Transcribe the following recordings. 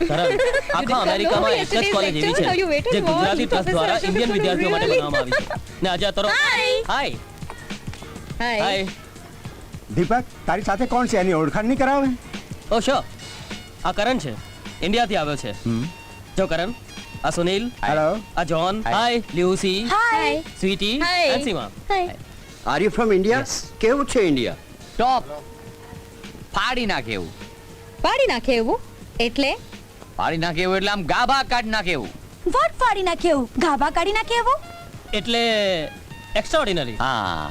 કરણ આખા અમેરિકામાં એક જ કોલેજ એવી છે જે ગુજરાતી ટ્રસ્ટ દ્વારા ઇન્ડિયન વિદ્યાર્થીઓ માટે બનાવવામાં આવી છે. ને આજે તરો હાય હાય દીપક તારી સાથે કોણ છે? એની ઓળખાણ નહીં કરાવે? ઓ શો? આ કરણ છે. ઇન્ડિયાથી આવ્યો છે. જો કરણ આ સુનિલ હેલો આ John hi Lucy. Hi sweety. Hi and Seema hi are you from India કેવું છે ઇન્ડિયા ટોપ ફાડી નાખે એવું. ફાડી નાખે એવું? એટલે? ફાડી નાખે એવું એટલે આમ ગાભા કાઢી નાખે એવું. વોટ પાડી નાખે એવું? ગાભા કાઢી નાખે એવું? એટલે એક્સ્ટ્રાઓર્ડિનરી હા.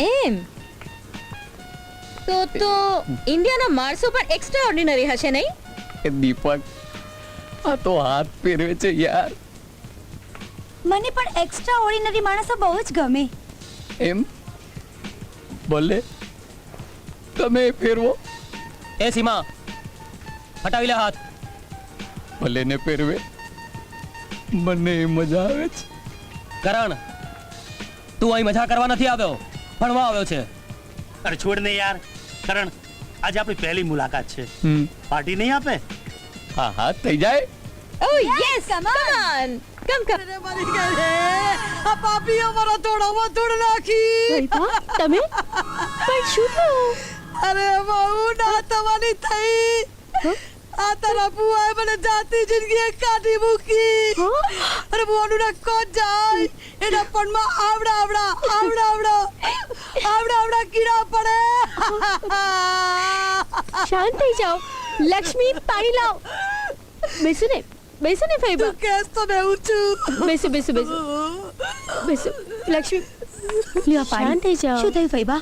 એમ? તો તો ઇન્ડિયાના માણસો પણ એક્સ્ટ્રાઓર્ડિનરી હશે નહીં? એ દીપક આ તો હાથ પહેરવે છે યાર. મને પણ એક્સ્ટ્રા ઓર્ડિનરી માણસો બહુ જ ગમે. એમ? બોલે તમે ફેરવો. એ સીમા હટાવી લે હાથ. ભલે ને પહેરવે. મને મજા આવે છે. કરણ તું અહીં મજા કરવા નથી આવ્યો. ભણવા આવ્યો છે. અરે છોડ ને યાર. કરણ આજે આપણી પહેલી મુલાકાત છે. પાર્ટી નહીં આપે? હા હા થઈ જાય. ઓ યસ કમ ઓન કમ કમ આ પાપી અમારો તોડામાં તોડ નાખી. તમે? પણ શું થયું? અરે બહુ ના તમારી થઈ. આ તારા બુઆએ મને જાતી જિંદગી કાઢી મૂકી. અરે બુઆનું ના કોણ જાય? એના પણમાં આવડા આવડા આવડા આવડા આવડા આવડા કીડા પડે. શાંત થઈ જાઓ. લક્ષ્મી પાણી લાવ. બેસો ને બેસો ને ફૈબા તું કેસ તો બેહું છું. બેસો બેસો બેસો. બેસો. લક્ષ્મી લ્યો પાણી. થઈ જાઓ. શું થયું ફૈબા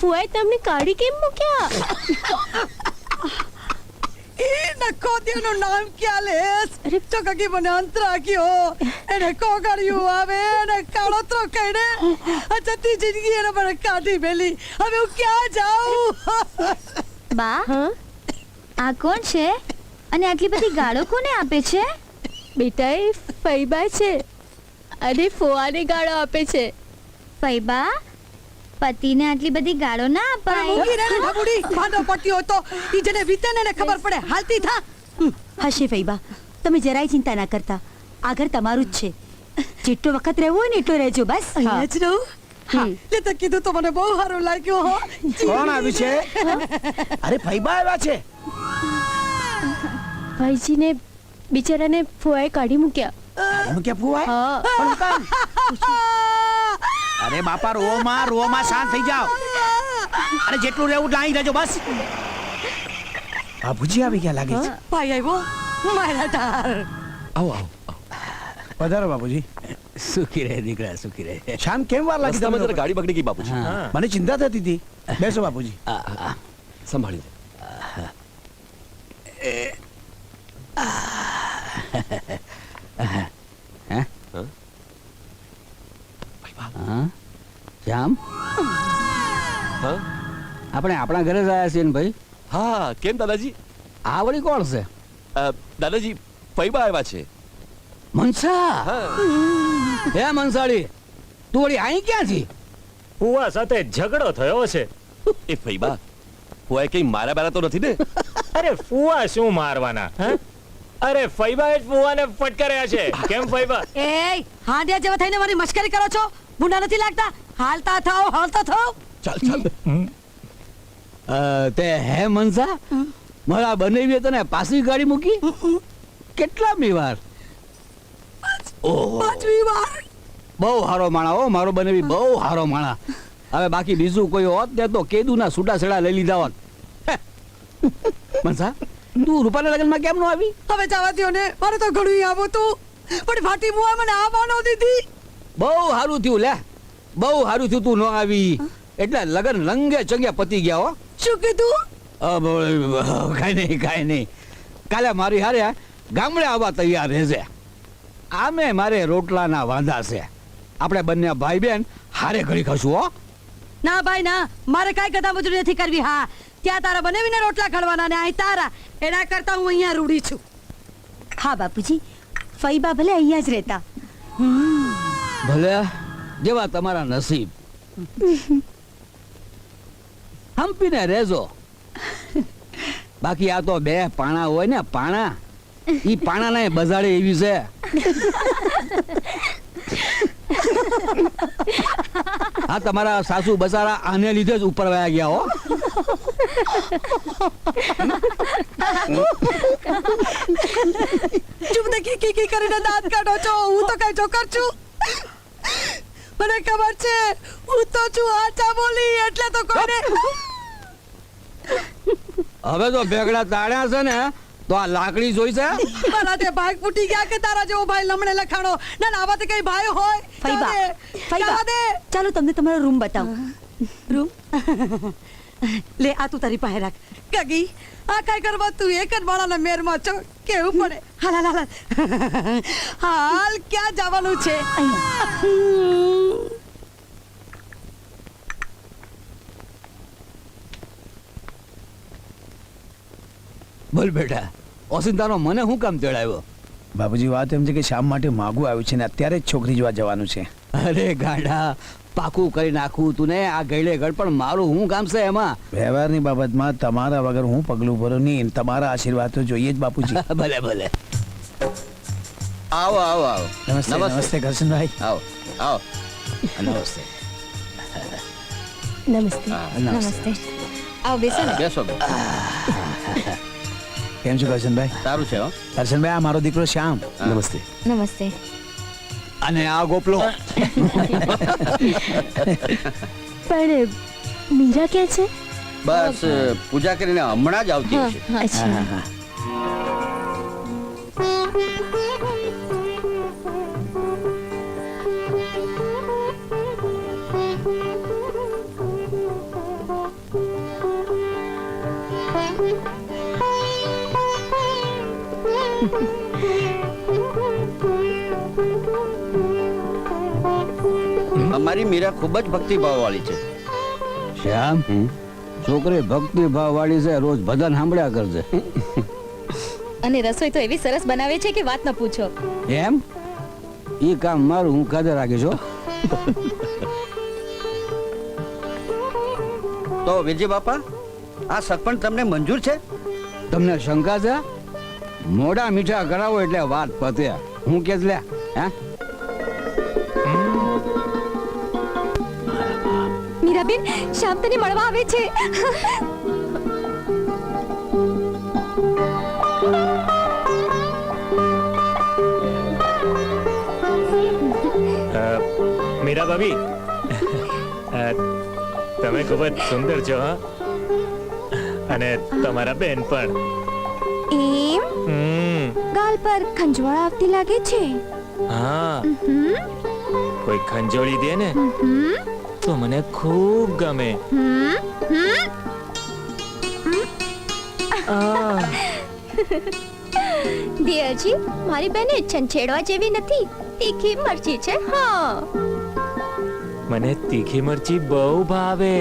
ફુઆએ તમને કાઢી કેમ મૂક્યા? એ નખો તેનું નામ ક્યાં લેસ તો કકી મને અંત રાખ્યો. એને કોગળ્યું આવે એને કાળોતરો કહીને આ જિંદગી એને મને કાઢી મેલી. હવે હું ક્યાં જાઉં? બા હા? આ કોણ છે? અને આટલી બધી ગાળો કોને આપે છે? બેટા એ ફૈબા છે. અને ફુઆને ગાળો આપે છે. ફૈબા પતિને આટલી બધી ગાળો ના અપાય. મૂકી રે ને ઢબુડી ભાંડો પટ્યો હતો ઈ જને વીતે ને ખબર પડે. હાલતી થા. હશે ફૈબા તમે જરાય ચિંતા ના કરતા. આગળ તમારું જ છે. જેટલો વખત રહેવું હોય ને એટલો રહેજો બસ. અહીંયા જ રહું? હા. એ તો કીધું તો મને બહુ સારું લાગ્યું હો. કોણ આવ્યું છે? અરે ફૈબા આવ્યા છે. ભાઈજીને બિચારાને ફુવાએ કાઢી મૂક્યા. મૂક્યા ફુવાએ? હા. પણ અરે બાપા રોમાં રોમાં શાંત થઈ જાઓ. અરે જેટલું રહેવું લાઈ રહેજો બસ. બાબુજી આવી ગયા લાગે છે. ભાઈ આવ્યો. મારા તાર આવો આવો પધારો બાપુજી સુખી રહે દીકરા સુખી રહે. શામ કેમ વાર લાગી તમે જરા ગાડી બગડી ગઈ બાપુજી મને ચિંતા થતી હતી. બેસો બાપુજી આ, આ, સંભાળી આપણે આપણા ઘરે જ આવ્યા છીએ ને ભાઈ. હા કેમ દાદાજી? આ વળી કોણ છે? અ, દાદાજી ફૈબા આવ્યા છે. મનસા? હે. મનસાળી તું વળી અહીં ક્યાંથી ફુવા સાથે ઝઘડો થયો છે. એ ફૈબા હું કઈ મારા બારા તો નથી ને? અરે ફુવા શું મારવાના હે? અરે ફૈબા જ ફુવાને ફટકાર્યા છે. કેમ ફૈબા એ હાંડિયા જેવા થઈને મારી મશ્કરી કરો છો? ભૂંડા નથી લાગતા? હાલતા થાવ હાલતા થાવ ચાલ ચાલ. તે હે મનસા? મારા બનેવીએ તને પાછી ગાડી મૂકી? કેટલા વાર ઓહો. પાંચમી વાર બહુ હારો માણા હો મારો બનેવી બહુ હારો માણા. હવે બાકી બીજું કોઈ હોત ને તો કેદુના છૂટા છેડા લઈ લીધા હોત. મનસા તું રૂપાના લગ્નમાં કેમ ન આવી? હવે જવા દો ને. મારે તો ઘણું આવો તું પણ ફાટી મુઆ મને આવવાનો દીધી. બહુ સારું થયું લે. બહુ સારું થયું તું ન આવી. એટલે લગન રંગે ચંગે પતી ગયા હો. શું કીધું? કાંઈ નહીં કાંઈ નહીં. કાલે મારી હારે ગામડે આવવા તૈયાર રહેશે આમે મારે રોટલાના વાંધા છે. આપણે બંને ભાઈ બેન હારે ઘડી ખાશું હો. ના ભાઈ ના. મારે કાંઈ કદા મજૂરી નથી કરવી હા. ત્યાં તારા બનાવીને રોટલા ખડવાના ને અહીં તારા. એના કરતા હું અહીંયા રૂડી છું. હા બાપુજી. ફઈબા ભલે અહીંયા જ રહેતા. ભલે જેવા તમારા નસીબ. હંપીને રહેજો. બાકી આ તો બે પાણા હોય ને પાણા. ઈ પાણા ને બજાડે એવી છે. આ તમારા સાસુ બસારા આને લીધે જ ઉપર વયા ગયા હો. ચૂપ દે કી કી કી કરીને દાંત કાઢો છો. હું તો કઈ જોકર છું. મને ખબર છે હું તો છું આચા બોલી એટલે તો કોઈને હવે તો ભેગડા તાળ્યા છે ને તો આ લાકડી જોઈ છે? મારા તે ભાઈ ફૂટી ગયા કે તારા જેવો ભાઈ લમણે લખાણો? ના ના આવા તો કઈ ભાઈ હોય. ફઈબા ફઈબા દે ચાલો તમને તમારો રૂમ બતાવું. રૂમ? લે આ તું તારી પાસે રાખ. કગી આ કઈ કરવા તું એક જ માળાના મેરમાં છો કેવું પડે? હાલ હાલ હાલ. હાલ ક્યાં જવાનું છે? બોલ બેટા ઓસિંતાનો મને શું કામ તેડાવ્યો બાબુજી વાત એમ છે કે શામ માટે માગું આવ્યું છે ને અત્યારે જ છોકરી જોવા જવાનું છે. અરે ગાંડા પાકું કરી નાખું તું ને આ ગયડે ગળ પણ મારું હું કામ છે એમાં? વ્યવહારની બાબતમાં તમારા વગર હું પગલું ભરું નહીં તમારા આશીર્વાદ તો જોઈએ જ બાપુજી. ભલે ભલે. આવો આવો આવો. નમસ્તે નમસ્તે. કરશનભાઈ આવો આવો. નમસ્તે. નમસ્તે. નમસ્તે. આવો બેસો બેસો. કેમ છો કરશનભાઈ? સારું છે હો. કરશનભાઈ આ મારો દીકરો શ્યામ. નમસ્તે. નમસ્તે. અને આ ગોપલો. પણ મીરા ક્યાં છે? બસ પૂજા કરીને હમણાં જ આવતી હા હશે અચ્છા અમારી મીરા ખૂબ જ ભક્તિભાવ વાળી છે. શ્યામ છોકરી ભક્તિભાવવાળી વાળી છે રોજ ભજન સાંભળ્યા કરજે. અને રસોઈ તો એવી સરસ બનાવે છે કે વાત ન પૂછો. એમ? એ કામ મારું હું કાજે રાખીશ છું તો વિરજી બાપા આ સરપંચ તમને મંજૂર છે? તમને શંકા છે? મોડા મીઠા કરાવો એટલે વાત પતે. હું કે લે હે? મીરાબેન શ્યામ તને મળવા આવે છે. મીરા ભાભી. તમે ખૂબ જ સુંદર છો હા? અને તમારા બેન પણ. એમ? હમ, ગાલ પર ખંજવાળ આવતી લાગે છે. હા. કોઈ ખંજોળી દે ને? તો મને ખૂબ ગમે. દિયરજી મારી બેને છંછેડવા જેવી નથી. તીખી મરચી છે હા. મને તીખી મરચી બહુ ભાવે.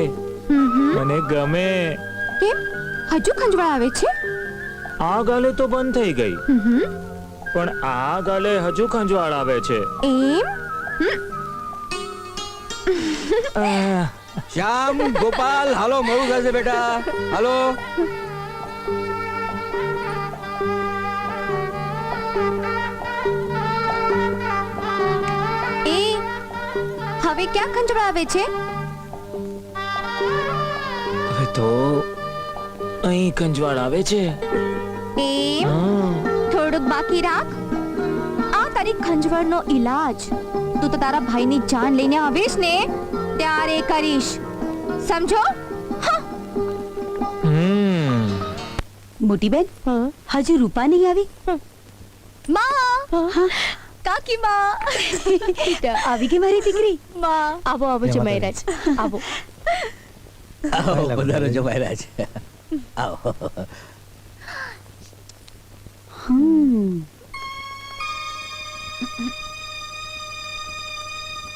મને ગમે. કેમ? હજુ ખંજવાળ આવે છે? આ ગાલે તો બંધ થઈ ગઈ. પણ આ ગાલે હજુ ખંજવાળ આવે છે. એમ? શ્યામ ગોપાલ હાલો મોડું થશે બેટા. હાલો. એ હવે ક્યાં આવે છે? હવે તો અહીં ખંજવાળ આવે છે. એ થોડુંક બાકી રાખ. આ તારી ખંજવાળનો ઈલાજ. તું તો તારા ભાઈની જાન લઈને આવીશ ને. ત્યારે કરીશ. સમજો? મોટી બેન હજુ રૂપા નહીં આવી? માં! કાકી માં! આવી ગઈ મારી દીકરી? માં! આવો આવો જમાઈરાજ. આવો. આવો પધારો જમાયરા મહેરાજ આવો. હમ.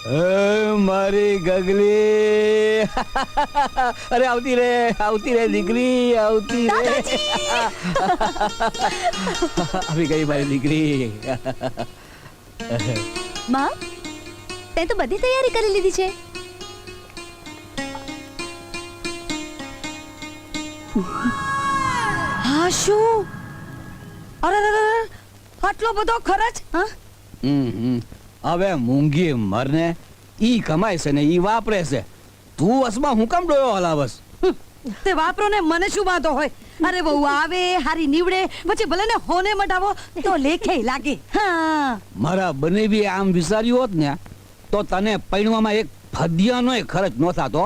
મારી ગગલી. અરે આવતી રે આવતી રે દીકરી આવતી રે. આવી ગઈ મારી દીકરી. માં તે તો બધી તૈયારી કરી લીધી છે. હા શું? અરે અરે, આટલો બધો ખર્ચ? હા? હમ હમ. હવે મૂંગી મરને ઈ કમાય છે ને ઈ વાપરે છે. તું વસમાં હું કેમ ડોયો હલાવસ? તે વાપરો ને મને શું વાંધો હોય? અરે બહુ આવે હારી નીવડે પછી ભલે ને હોને મટાવો તો લેખે લાગે. હા. મારા બને બી આમ વિચાર્યું હોત ને તો તને પૈણવામાં એક ફદિયાનો ખર્ચ ન થાતો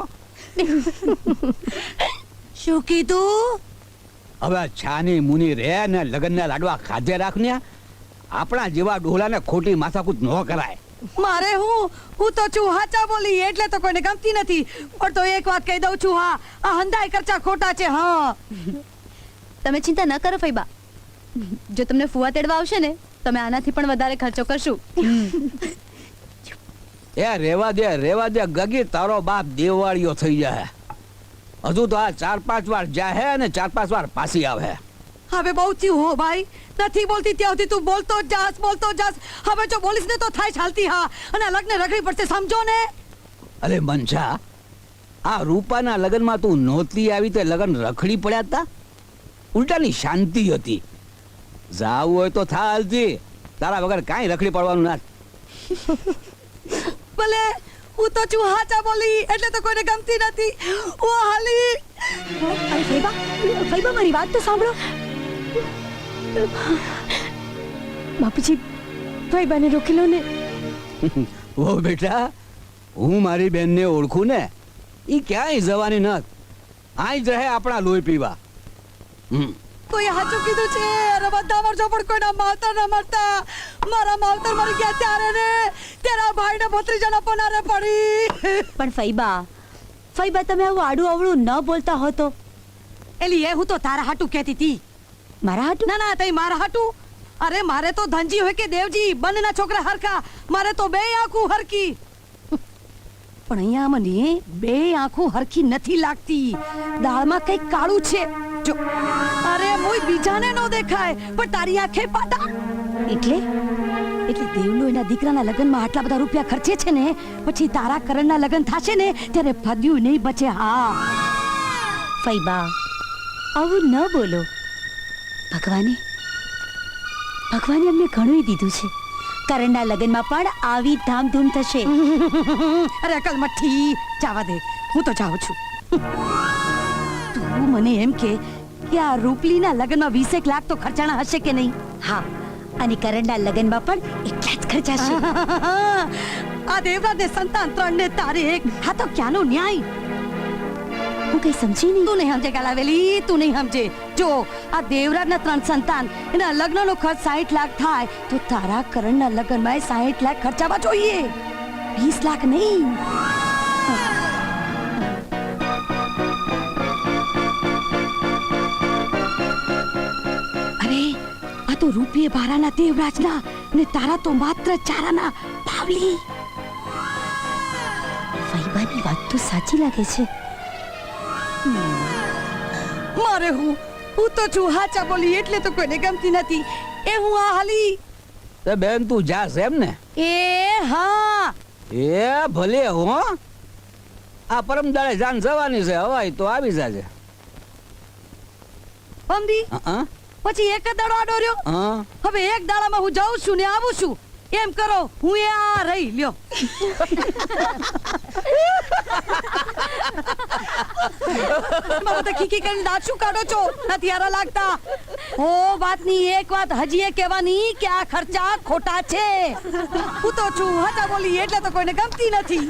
શું કીધું? હવે છાની મુની રે ને લગનના લાડવા ખાધે રાખ ને આપણા જેવા ડોલાને ખોટી માથાકૂટ ન કરાય. મારે હું? હું તો છું હાચા બોલી એટલે તો કોઈને ગમતી નથી. પણ તો એક વાત કહી દઉં છું હા આ હંધાય ખર્ચા ખોટા છે હા. તમે ચિંતા ન કરો ફૈબા જો તમને ફુવા તેડવા આવશે ને તમે આનાથી પણ વધારે ખર્ચો કરશું. એ રેવા દે રેવા દે ગગી તારો બાપ દેવાળીઓ થઈ જાય હજુ તો આ ચાર પાંચ વાર જાહે અને ચાર પાંચ વાર પાછી આવે. હવે બહુ થયું હો ભાઈ. નથી બોલતી ત્યાં સુધી તું બોલતો જ જાસ બોલતો જ જાસ. હવે જો બોલીશ ને તો થાય ચાલતી હા. અને લગ્ન રખડી પડશે સમજો ને. અરે મનસા આ રૂપાના લગ્નમાં તું નહોતી આવી તો લગ્ન રખડી પડ્યા હતા ઉલટાની શાંતિ હતી. જાવું હોય તો થા હાલતી તારા વગર કાંઈ રખડી પડવાનું ના. ભલે હું તો છું હાચા બોલી એટલે તો કોઈને ગમતી નથી. ઓ હાલી. અરે ફૈબા ફૈબા મારી વાત તો સાંભળો. બાપુજી ફૈબાને રોકી લો ને. ઓ બેટા હું મારી બેનને ઓળખું ને ઈ ક્યાંય જવાની નત આઈ જ રહે આપણા લોહી પીવા. હમ. કોઈ હાચું કીધું છે? અરે બધા મરજો પણ કોઈના માવતર ના મરતા. મારા માવતર મરી ગયા ત્યારે ને તેરા ભાઈને ભત્રીજાના પનારે પડી. પણ ફૈબા ફૈબા તમે આવું આડું અવળું ન બોલતા હો તો એલી એ હું તો તારા હાટું કહેતી હતી મારા હાટું ના ના તઈ મારા હાટું અરે મારે તો ધનજી હોય કે દેવજી બંનેના છોકરા હરખા. મારે તો બે આંખું હરકી પણ અહીંયા મને બે આંખું હરખી નથી લાગતી. દાળમાં કઈ કાળું છે. જો અરે મોય બીજાને નો દેખાય પણ તારી આંખે પાટા. એટલે? એટલે દેવલો એના દીકરાના લગ્નમાં આટલા બધા રૂપિયા ખર્ચે છે ને પછી તારા કરણના લગ્ન થાશે ને ત્યારે ફદ્યું નહીં બચે હા. ફૈબા આવું ન બોલો. ભગવાને? ભગવાને અમને ઘણું દીધું છે. કરણના લગ્નમાં પણ આવી ધામધૂમ થશે. અરે અકલ મઠ્ઠી જાવા દે. હું તો જાઉં છું. તું મને એમ કે કે આ રૂપલીના લગ્નમાં વીસેક લાખ તો ખર્ચાણા હશે કે નહીં? હા. અને કરણના લગ્નમાં પણ એટલા જ ખર્ચાશે. આ દેવરાજ ને સંતાન ત્રણ ને તારે એક હા તો ક્યાંનો ન્યાય? હું કઈ સમજી નહીં તું નહીં સમજે કાલાવેલી તું નહીં સમજે જો આ દેવરાજના ત્રણ સંતાન એના લગ્નનો ખર્ચ સાહીઠ લાખ થાય તો તારા કરણના લગ્નમાં સાહીઠ લાખ ખર્ચાવા જોઈએ વીસ લાખ નહીં અરે આ તો રૂપિયે બારાના દેવરાજના ને તારા તો માત્ર ચારાના પાવલી ફૈબાની વાત તો સાચી લાગે છે મારે હું હું તો છું હાચા બોલી એટલે તો કોઈને ગમતી નથી. એ હું આ હાલી. તે બેન તું જાસ એમ ને? એ હા. એ ભલે હો. આ પરમ દાડે જાન જવાની છે હવાય તો આવી જાજે. અમદી હા પછી એક જ દાડો આડો રહ્યો? હા. હવે એક દાડામાં હું જાઉં છું ને આવું છું. એમ કરો હું એ આ રહી લ્યો. મારા તો કીકી કરીને દાંત શું કાઢો છો? નથી હારા લાગતા. ઓ વાતની એક વાત હજી એ કહેવાની કે આ ખર્ચા ખોટા છે. હું તો છું હતા બોલી, એટલે તો કોઈને ગમતી નથી.